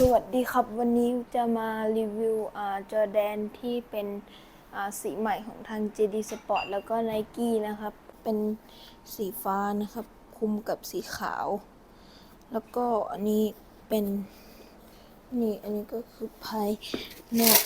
สวัสดีครับ วันนี้จะมารีวิวอ่าจอแดนที่เป็นอ่าสีใหม่ของทาง JD Sport แล้วก็ Nike นะครับ เป็นสีฟ้านะครับ คุมกับสีขาว แล้วก็อันนี้เป็น นี่ อันนี้ก็คือภายนอก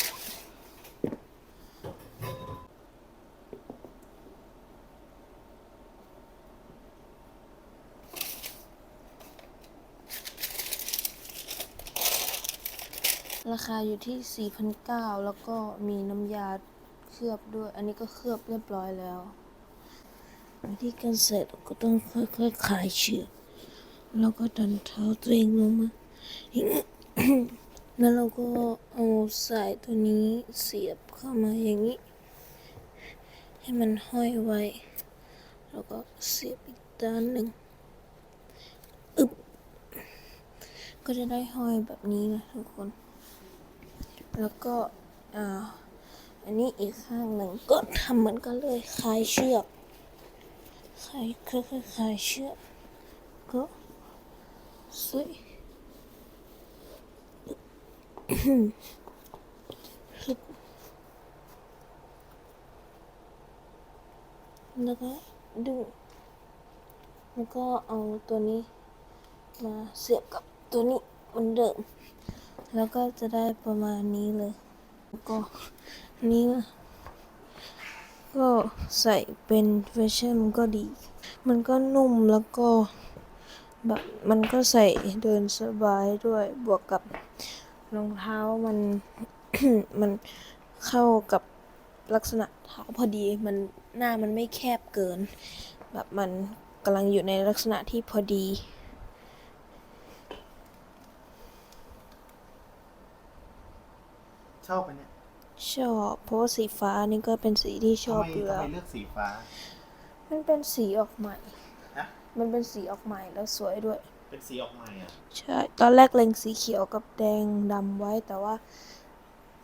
ราคาอยู่ที่ 4,900 แล้วก็มีน้ำยาเคลือบด้วย อันนี้ก็เคลือบเรียบร้อยแล้ววิธีการใส่เราก็ต้องค่อยๆคลายเชือกแล้วก็ดันเท้าตัวเองลงมา แล้วเราก็เอาสายตัวนี้เสียบเข้ามาอย่างนี้ ให้มันห้อยไว้ แล้วก็เสียบอีกด้านหนึ่งอึบก็จะได้ห้อยแบบนี้นะทุกคน แล้วก็อ่าอันนี้อีกข้างหนึ่งก็ทำเหมือนกันเลยคลายเชือกคลายค่อยๆคลายเชือกก็ส่ฮึบแล้วก็ดึงแล้วก็เอาตัวนี้มาเสียบกับตัวนี้เหมือนเดิม แล้วก็จะได้ประมาณนี้เลยแล้วก็นี่ก็ใส่เป็นแฟชั่นมันก็ดี มันก็นุ่มแล้วก็แบบมันก็ใส่เดินสบายด้วยบวกกับรองเท้ามัน มันเข้ากับลักษณะเท้าพอดีมันหน้ามันไม่แคบเกิน แบบมันกำลังอยู่ในลักษณะที่พอดี ชอบไหมเนี่ยชอบเพราะว่าสีฟ้านี่ก็เป็นสีที่ชอบทำไมอยู่ทำแล้ไมวเลือกสีฟ้า มันเป็นสีออกใหม่ฮะ มันเป็นสีออกใหม่แล้วสวยด้วย เป็นสีออกใหม่อะใช่ ตอนแรกเล็งสีเขียวกับแดงดำไว้แต่ว่า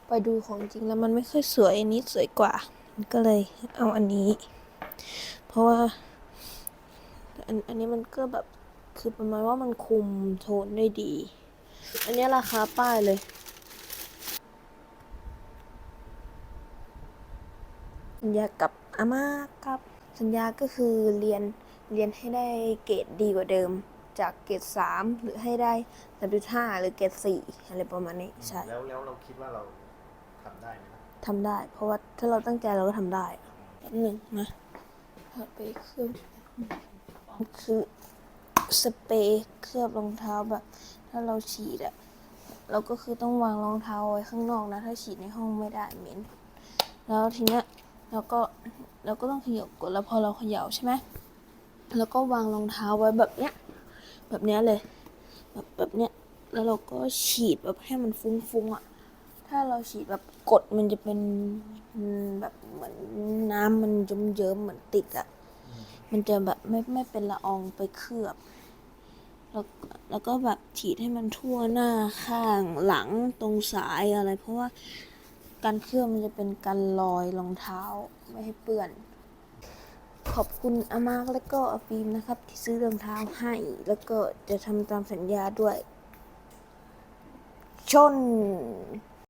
ไปดูของจริงแล้วมันไม่ค่อยสวยอันนี้สวยกว่า ก็เลยเอาอันนี้ เพราะว่าอันอันนี้มันก็แบบคือประมาณว่ามันคุมโทนได้ดี อันนี้ราคาป้ายเลย สัญญากับอาม่าครับ สัญญาก็คือเรียนเรียนให้ได้เกรดดีกว่าเดิม จากเกรดสามหรือให้ได้ดับห้าหรือเกรดสี่อะไรประมาณนี้ใช่แล้วแล้วเราคิดว่าเราทำได้ไหมนะทำได้ เพราะว่าถ้าเราตั้งใจเราก็ทำได้แป๊บหนึ่งนะถ้าไปเคลือบคือสเปรย์เคลือบรองเท้าแบบ ถ้าเราฉีดอะเราก็คือต้องวางรองเท้าไว้ข้างนอกนะ ถ้าฉีดในห้องไม่ได้เหม็น แล้วทีเนี้ย เราก็เราก็ต้องเขย่ากดแล้วพอเราเขย่าใช่ไหมแล้วก็วางรองเท้าไว้แบบเนี้ย แบบเนี้ยเลย แบบแบบเนี้ย แล้วเราก็ฉีดแบบให้มันฟุ้งๆอะ ถ้าเราฉีดแบบกดมันจะเป็นแบบเหมือนน้ำมันเยิ้มเหมือนติดอะ มันจะแบบไม่ไม่เป็นละอองไปเคลือบ แล้วแล้วก็แบบฉีดให้มันทั่วหน้าข้างหลังตรงสายอะไร เพราะว่า การเคลือบมันจะเป็นการลอยรองเท้าไม่ให้เปื้อน ขอบคุณอามากและก็อาฟิล์มนะครับ ที่ซื้อรองเท้าให้ แล้วก็จะทำตามสัญญาด้วย ชน